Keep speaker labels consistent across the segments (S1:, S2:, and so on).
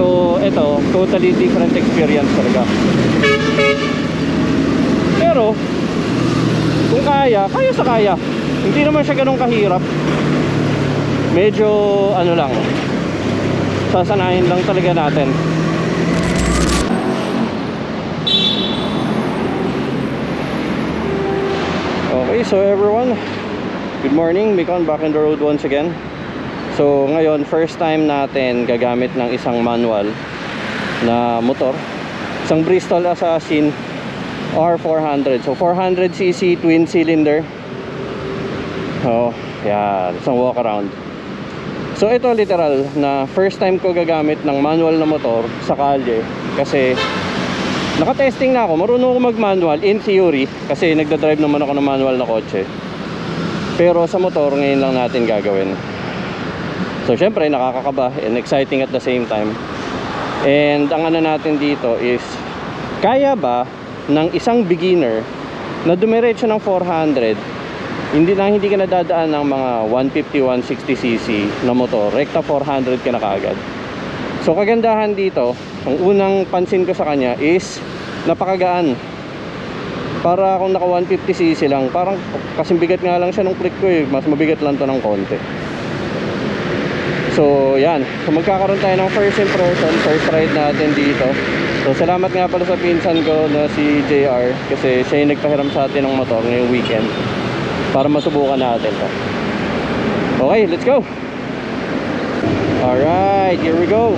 S1: So, ito, totally different experience talaga. Pero, kung kaya, kaya sa kaya. Hindi naman siya ganun kahirap. Medyo, ano lang, sasanayin lang talaga natin. Okay, so everyone, good morning. Mikon back on the road once again. So ngayon, first time natin gagamit ng isang manual na motor. Isang Bristol Assassin R400. So 400cc twin cylinder. Oh, yan. Isang walk around. So ito literal na first time ko gagamit ng manual na motor sa kalye kasi Naka-testing na ako. Marunong ako mag-manual in theory kasi nagda-drive naman ako ng manual na kotse. Pero sa motor ngayon lang natin gagawin. So syempre nakakakaba and exciting at the same time. And ang ano natin dito is kaya ba ng isang beginner na dumiretso ng 400 hindi na hindi ka nadadaan ng mga 150 160cc na motor rekta 400 ka na kaagad So kagandahan dito, ang unang pansin ko sa kanya is napakagaan. Para kung naka 150cc lang, parang kasing bigat nga lang siya nung click ko eh, mas mabigat lang to ng konti. So yan, so magkakaroon tayo ng first impression, first ride natin dito. So salamat nga pala sa pinsan ko na si JR kasi siya yung nagpahiram sa atin ng motor ngayong weekend para masubukan natin to. Okay, let's go! Alright, here we go.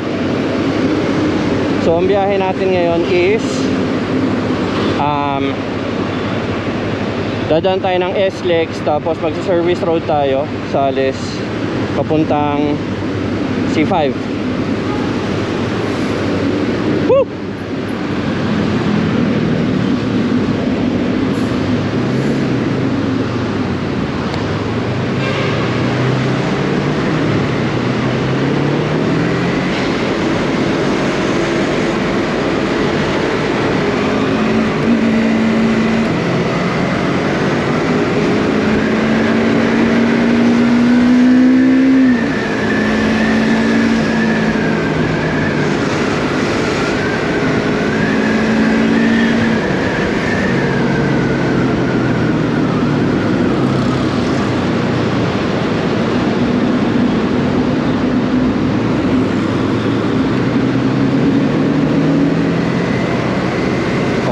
S1: So, ang biyahe natin ngayon is um, dadaan tayo ng SLEX tapos magsa-service road tayo sa Ales papuntang C5. Woo!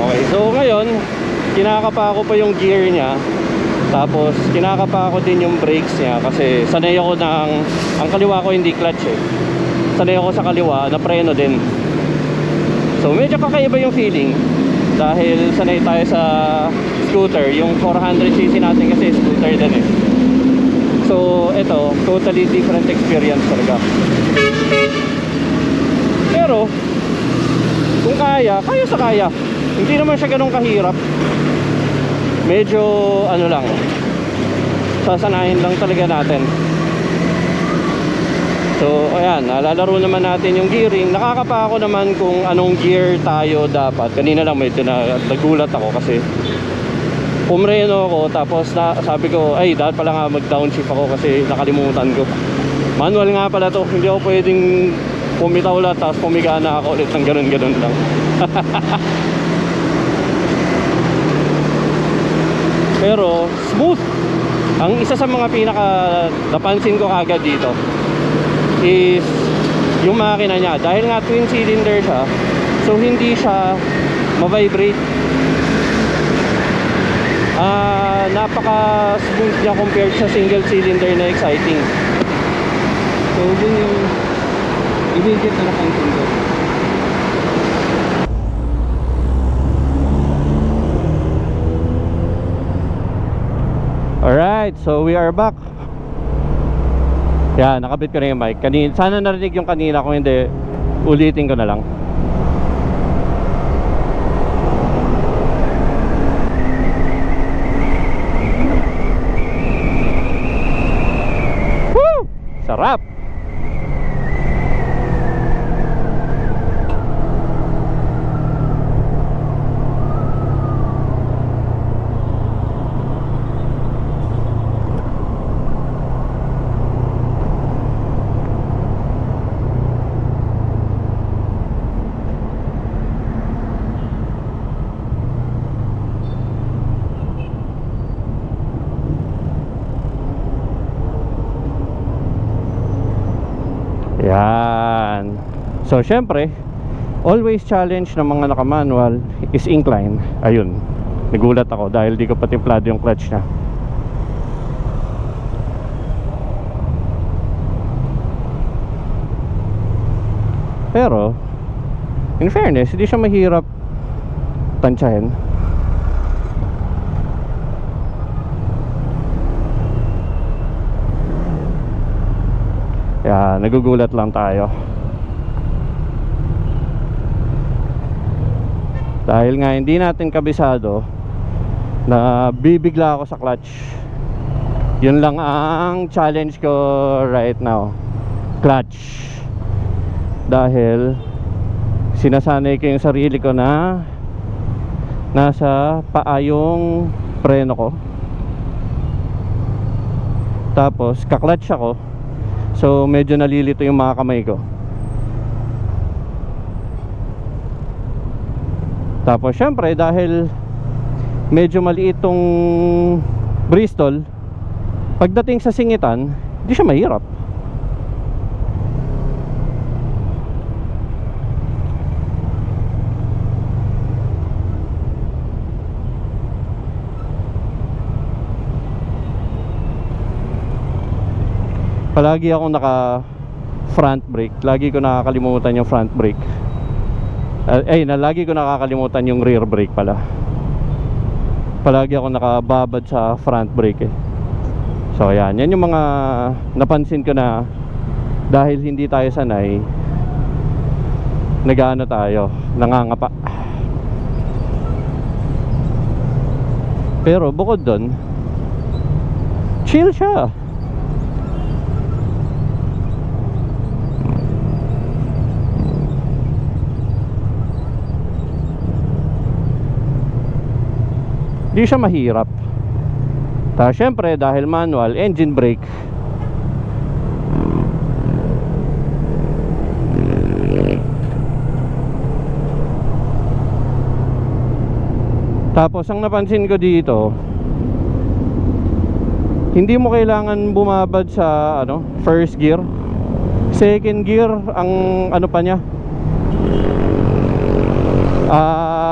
S1: Okay, so ngayon, kinakapa ko pa yung gear niya. Tapos, kinakapa ko din yung brakes niya kasi sanay ako ng, ang kaliwa ko hindi clutch eh. Sanay ako sa kaliwa na preno din. So, medyo kakaiba yung feeling dahil sanay tayo sa scooter. Yung 400cc natin kasi scooter din eh. So, ito, totally different experience talaga. Pero, kung kaya, kaya sa kaya. Hindi naman siya ganun kahirap. Medyo ano lang. Sasanayin lang talaga natin. So, ayan, nalalaro naman natin yung gearing. Nakakapa ako naman kung anong gear tayo dapat. Kanina lang medyo na, nagulat ako kasi pumreno ako tapos na, sabi ko, ay, dapat pala nga mag-downshift ako kasi nakalimutan ko. Manual nga pala to. Hindi ako pwedeng pumitaw ulit tapos pumiga na ako ulit ng ganun-ganun lang. Pero smooth. Ang isa sa mga pinaka napansin ko kagad dito is yung makina niya. Dahil nga twin cylinder siya, so hindi siya ma-vibrate. Ah, napaka smooth niya compared sa single cylinder na exciting. So yun yung immediate na napansin ko. Alright, so we are back. Yan, nakabit ko na yung mic. Kanin, sana narinig yung kanina kung hindi, ulitin ko na lang. Woo! Sarap! So, syempre, always challenge ng mga naka-manual is incline. Ayun, nagulat ako dahil di ko pa timplado yung clutch niya. Pero, in fairness, hindi siya mahirap tansyahin. Kaya nagugulat lang tayo. Dahil nga hindi natin kabisado na bibigla ako sa clutch. Yun lang ang challenge ko right now. Clutch. Dahil sinasanay ko yung sarili ko na nasa paa yung preno ko. Tapos kaklatch ako. So medyo nalilito yung mga kamay ko. Tapos syempre dahil medyo maliit tong Bristol, pagdating sa singitan, hindi siya mahirap. Palagi akong naka front brake. Lagi ko nakakalimutan yung front brake. Uh, ay, na lagi ko nakakalimutan yung rear brake pala. Palagi ako nakababad sa front brake eh. So ayan, yan yung mga napansin ko na dahil hindi tayo sanay nagaano tayo, nangangapa. Pero bukod doon, chill siya. Di siya mahirap. Ta syempre dahil manual, engine brake. Tapos ang napansin ko dito, hindi mo kailangan bumabad sa ano, first gear. Second gear ang ano pa niya. Ang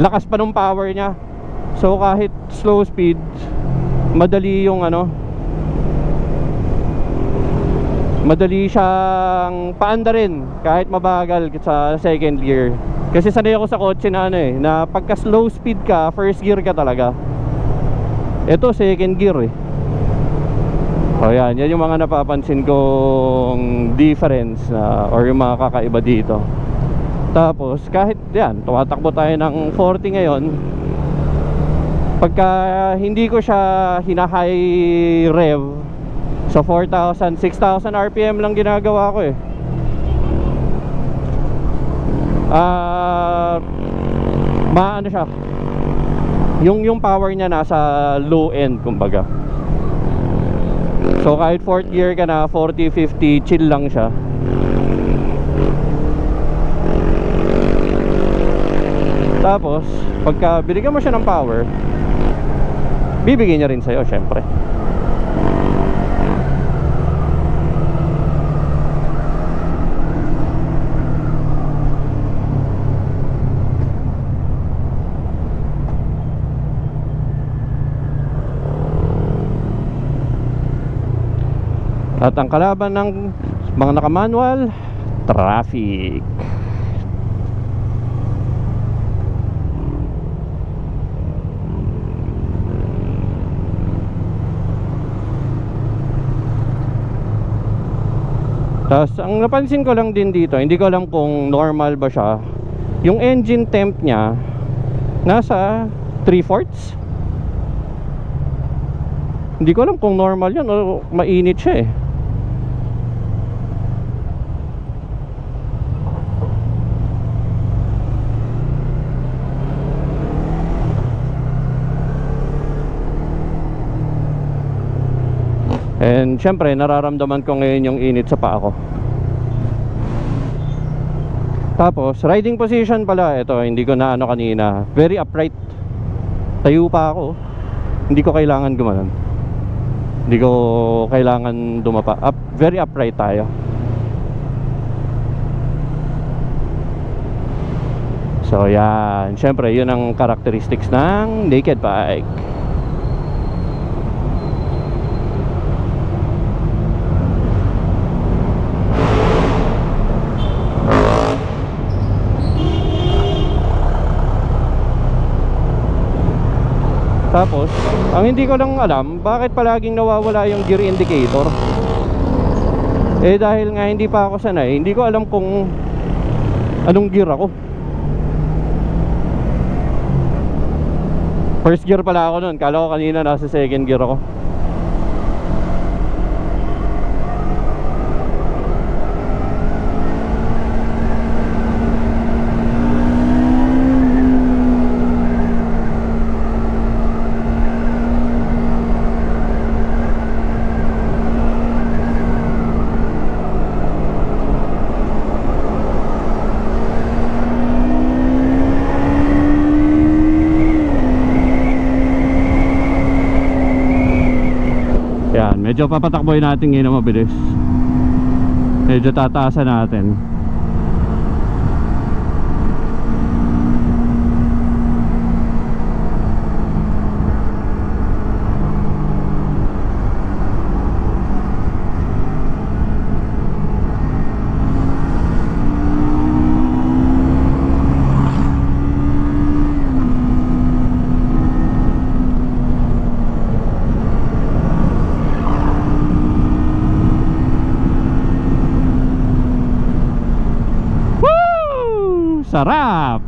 S1: lakas pa ng power niya. So kahit slow speed, madali yung ano madali siyang paanda rin kahit mabagal sa second gear. Kasi sanay ako sa kotse na ano eh, na pagka slow speed ka, first gear ka talaga. Ito second gear eh. O yan, yan yung mga napapansin kong difference na, or yung mga kakaiba dito. Tapos kahit yan, tumatakbo tayo ng 40 ngayon. Pagka hindi ko siya hina-high rev sa 4,000, 6,000 RPM lang ginagawa ko eh. Ah, maano siya. Yung yung power niya nasa low end kumbaga. So kahit fourth gear ka na 40, 50, chill lang siya. Tapos, pagka binigyan mo siya ng power, bibigyan niya rin sa'yo, syempre. At ang kalaban ng mga nakamanual, traffic. Tapos ang napansin ko lang din dito, hindi ko alam kung normal ba siya. Yung engine temp niya nasa 3 fourths. Hindi ko alam kung normal yun o mainit siya eh. And syempre, nararamdaman ko ngayon yung init sa paa ko. Tapos, riding position pala, ito, hindi ko na ano kanina. Very upright. Tayo pa ako. Hindi ko kailangan gumanon. Hindi ko kailangan dumapa. Up, very upright tayo. So, yan. Siyempre, yun ang characteristics ng naked bike. Tapos, ang hindi ko lang alam, bakit palaging nawawala yung gear indicator? Eh dahil nga hindi pa ako sanay, hindi ko alam kung anong gear ako. First gear pala ako nun, kala ko kanina nasa second gear ako. Yan, medyo papatakboy natin ngayon mabilis. Medyo tataasan natin. Woo! Sarap!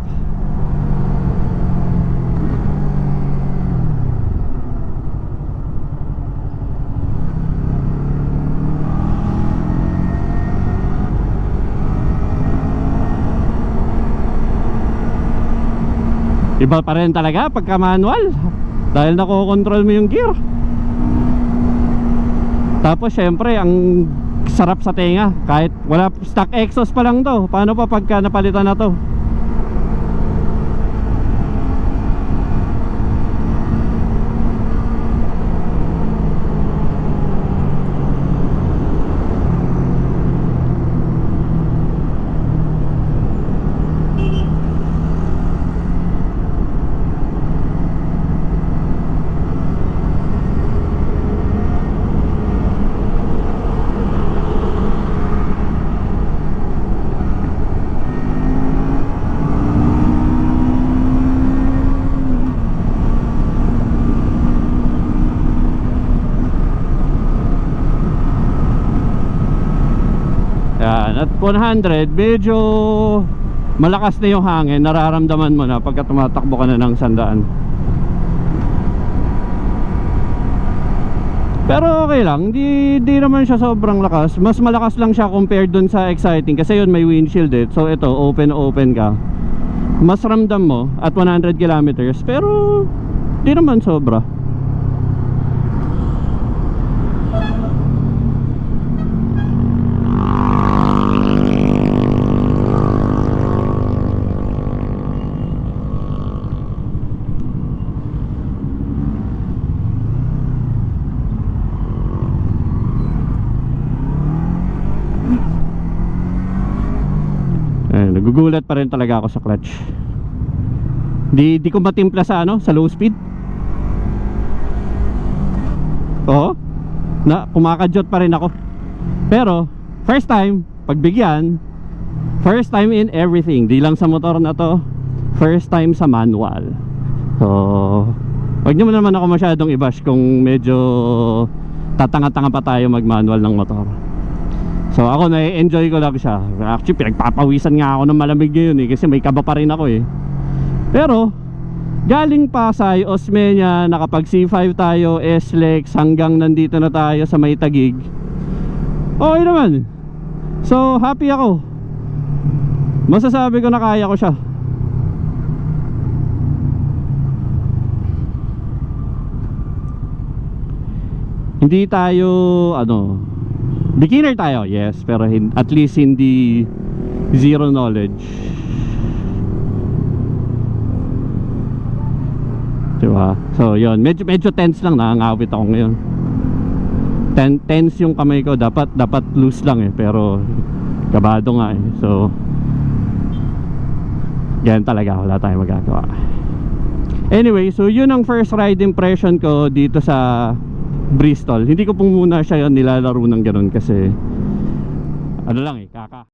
S1: Iba pa rin talaga pagka manual. Dahil nakokontrol mo yung gear. Tapos syempre ang sarap sa tenga. Kahit wala stock exhaust pa lang to. Paano pa pagka napalitan na to Yan, at 100 medyo malakas na yung hangin. Nararamdaman mo na pagka tumatakbo ka na ng sandaan. Pero okay lang di, di naman siya sobrang lakas. Mas malakas lang siya compared dun sa exciting kasi yun may windshield eh. So ito open open ka. Mas ramdam mo at 100 kilometers pero di naman sobra nagugulat pa rin talaga ako sa clutch. Di di ko matimpla sa ano, sa low speed. Oo. Na kumakadyot pa rin ako. Pero first time pagbigyan, first time in everything. Di lang sa motor na to, first time sa manual. So, wag niyo naman ako masyadong i-bash kung medyo tatanga-tanga pa tayo mag-manual ng motor. So ako na-enjoy ko lang siya. Actually pinagpapawisan nga ako ng malamig ngayon eh Kasi may kaba pa rin ako eh. Pero Galing Pasay, Osmeña Nakapag C5 tayo, S-Lex Hanggang nandito na tayo sa may tagig. Okay naman. So happy ako. Masasabi ko na kaya ko siya. Hindi tayo ano Beginner tayo, yes, pero at least hindi zero knowledge. Diba? So, yun. Medyo, medyo tense lang nakangawit ako ngayon. Ten, tense yung kamay ko. Dapat, dapat loose lang eh. Pero, kabado nga eh. So, Ganyan talaga, wala tayong magagawa. Anyway, so yun ang first ride impression ko dito sa Bristol. Hindi ko pong muna siya nilalaro ng ganun kasi ano lang eh, kaka